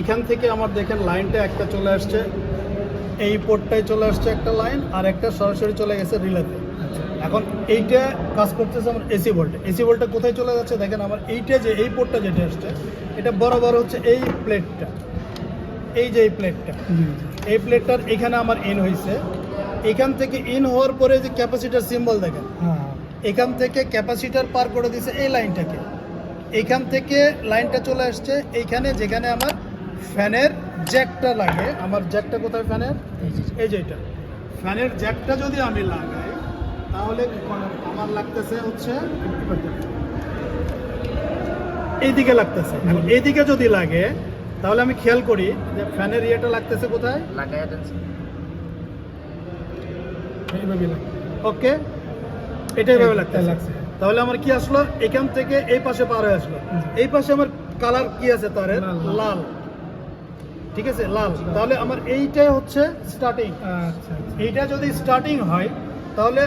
এখান থেকে আমার দেখেন লাইনটা একটা চলে আসছে এই পোর্টটায় চলে আসছে একটা লাইন আর একটা সরাসরি চলে গেছে রিলেতে। এখন এইটা কাজ করতেছে আমার এসি ভোল্টে। এসি ভোল্টটা কোথায় চলে যাচ্ছে দেখেন আমার এইটা যে এই পোর্টটা যেটা আসছে এটা বরাবর হচ্ছে এই প্লেটটা। এই যে এই প্লেটটা। এই প্লেটটার এখানে আমার ইন হয়েছে এখান থেকে ইন হওয়ার পরে যে ক্যাপাসিটার সিম্বল দেখেন হ্যাঁ। এখান থেকে ক্যাপাসিটার পার করে দিছে এই লাইনটাকে। এখান থেকে লাইনটা চলে আসছে এইখানে যেখানে আমার ফ্যানের জ্যাকটা লাগে। আমার জ্যাকটা কোথায় ফ্যানের? এই যে। এটা। ফ্যানের জ্যাকটা যদি আমি লাগাই তাহলে আমার লাগতেছে হচ্ছে এইদিকে লাগতেছে। এখন এইদিকে যদি লাগে তাহলে আমি খেয়াল করি যে ফ্যানের ইয়েটা লাগতেছে কোথায়? ওকে? এটা এইভাবে এই- লাগতেছে। লাগছে। তাহলে আমার কি আসলো? এখান থেকে এই পাশে পার হয়ে আসলো। এই পাশে আমার কালার কি আছে তারের। লাল। ঠিক আছে লাল। তাহলে আমার এইটাই হচ্ছে স্টার্টিং আচ্ছা আচ্ছা। এইটা যদি স্টার্টিং হয় তাহলে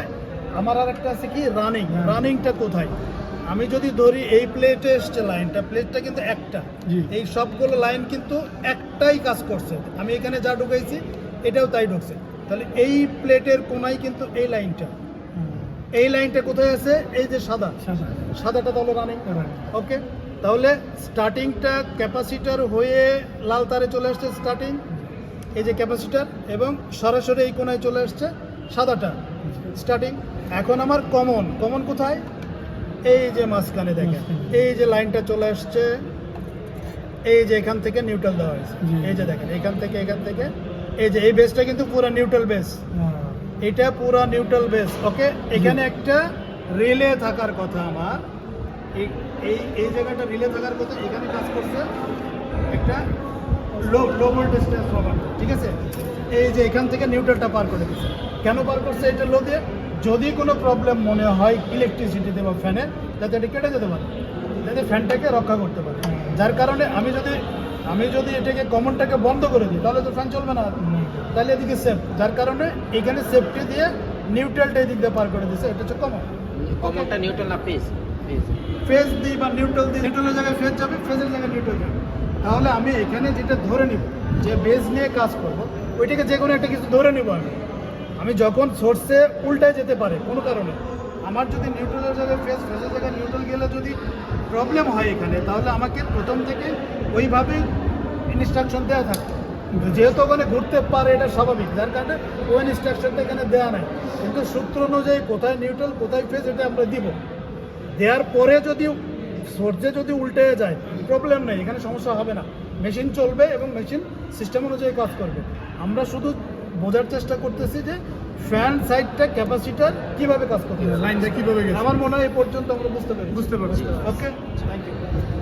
আমার আর একটা আছে কি? রানিং হ্যাঁ। রানিংটা কোথায়? আমি যদি ধরি এই প্লেটে এসছে লাইনটা প্লেটটা কিন্তু একটা। এই সবগুলো লাইন কিন্তু একটাই কাজ করছে। আমি এখানে যা ঢুকাইছি এটাও তাই ঢুকছে। তাহলে এই প্লেটের কোনায় কিন্তু এই লাইনটা এই লাইনটা কোথায় আছে? এই যে সাদা। সাদা। সাদাটা তাহলে রানিং ওকে তাহলে স্টার্টিংটা ক্যাপাসিটার হয়ে লাল তারে চলে আসছে স্টার্টিং এই যে ক্যাপাসিটার এবং সরাসরি এই কোনায় চলে আসছে সাদাটা স্টার্টিং। এখন আমার কমন কমন কোথায়? এই যে মাঝখানে দেখেন এই যে লাইনটা চলে আসছে এই যে এখান থেকে নিউট্রাল দেওয়া হয়েছে। এই যে দেখেন এখান থেকে এখান থেকে এই যে এই বেসটা কিন্তু পুরো নিউট্রাল বেস। হ্যাঁ। এটা পুরো নিউট্রাল বেস ওকে? এখানে একটা রিলে থাকার কথা আমার। এই এই এই জায়গাটা রিলে থাকার কথা এখানে কাজ করছে একটা লো লো ভোল্টেজ ট্রান্সফরমার ঠিক আছে? এই যে এখান থেকে নিউট্রালটা পার করে দিচ্ছে কেন পার করছে এটা লো দিয়ে? যদি কোনো প্রবলেম মনে হয় ইলেকট্রিসিটিতে বা ফ্যানে যাতে এটা কেটে যেতে পারে। যাতে ফ্যানটাকে রক্ষা করতে পারে। যার কারণে আমি যদি আমি যদি এটাকে কমনটাকে বন্ধ করে দিই তাহলে তো ফ্যান চলবে না তাহলে এদিকে সেফ যার কারণে এখানে সেফটি দিয়ে নিউট্রালটা এদিক দিয়ে পার করে দিচ্ছে এটা হচ্ছে কমন কমনটা নিউট্রাল না পেজ ফেজ দিই বা নিউট্রাল দিই নিউট্রালের জায়গায় ফেজ যাবে, ফেজের জায়গায় নিউট্রাল যাবে। তাহলে আমি এখানে যেটা ধরে নিব, যে বেজ নিয়ে কাজ করব, ওইটাকে যে কোনো একটা কিছু ধরে নিব আমি। আমি যখন সোর্সে উল্টায় যেতে পারে, কোনো কারণে, আমার যদি নিউট্রালের জায়গায় ফেজ, ফেজের জায়গায় নিউট্রাল গেলে যদি প্রবলেম হয় এখানে, তাহলে আমাকে প্রথম থেকে ওইভাবেই ইনস্ট্রাকশন দেওয়া থাকতো যেহেতু ওখানে ঘুরতে পারে, এটা স্বাভাবিক, যার কারণে ওই ইনস্ট্রাকশনটা এখানে দেওয়া নাই। কিন্তু সূত্র অনুযায়ী কোথায় নিউট্রাল, কোথায় ফেজ, এটা আমরা দিব। দেওয়ার পরে যদি সর্যে যদি উল্টে যায় প্রবলেম নেই এখানে সমস্যা হবে না। মেশিন চলবে এবং মেশিন সিস্টেম অনুযায়ী কাজ করবে। আমরা শুধু বোঝার চেষ্টা করতেছি যে ফ্যান সাইডটা ক্যাপাসিটার কীভাবে কাজ করতে লাইনটা কীভাবে আমার মনে হয় এই পর্যন্ত আমরা বুঝতে পারি বুঝতে পারছি। Okay thank you